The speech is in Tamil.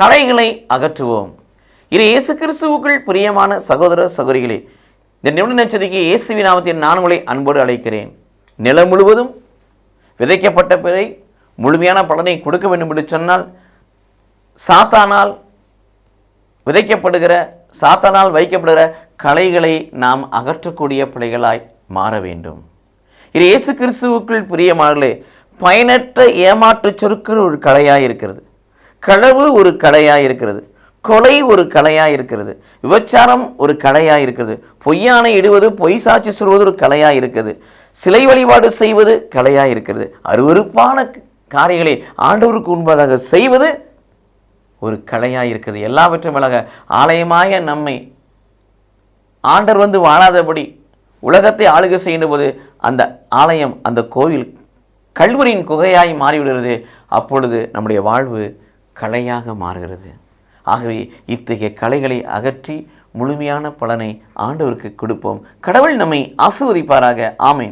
கலைகளை அகற்றுவோம். இது இயேசு கிறிஸ்துவுக்குள் பிரியமான சகோதர சகோதரிகளே இந்த நிமிட நச்சதிக்கு இயேசுவி நாமத்தின் நான் உங்களை அன்போடு அழைக்கிறேன். நிலம் முழுவதும் விதைக்கப்பட்ட பிறை முழுமையான பலனை கொடுக்க வேண்டும் என்று சொன்னால் சாத்தானால் விதைக்கப்படுகிற சாத்தானால் வைக்கப்படுகிற கலைகளை நாம் அகற்றக்கூடிய பிள்ளைகளாய் மாற வேண்டும். இது இயேசு கிறிஸ்துவுக்குள் பிரியமானே பயனற்ற ஏமாற்றுச் சொற்கள் ஒரு கலையாக இருக்கிறது. களவு ஒரு கலையாக இருக்கிறது கொலை ஒரு கலையாக இருக்கிறது விபச்சாரம் ஒரு கலையாக இருக்கிறது பொய்யானை இடுவது பொய் சாட்சி சொல்வது ஒரு கலையாக இருக்கிறது சிலை வழிபாடு செய்வது கலையாக இருக்கிறது அருவருப்பான காரியங்களை ஆண்டவருக்கு உண்பதாக செய்வது ஒரு கலையாக இருக்குது எல்லாவற்றும் விலக ஆலயமாய நம்மை ஆண்டர் வந்து வாழாதபடி உலகத்தை ஆளுகை செய்கின்ற போது அந்த ஆலயம் அந்த கோவில் கல்வரின் குகையாய் மாறிவிடுகிறது. அப்பொழுது நம்முடைய வாழ்வு கலையாக மாறுகிறது. ஆகவே இத்தகைய கலைகளை அகற்றி முழுமையான பலனை ஆண்டவருக்கு கொடுப்போம். கடவுள் நம்மை ஆசீர்வதிப்பாராக. ஆமேன்.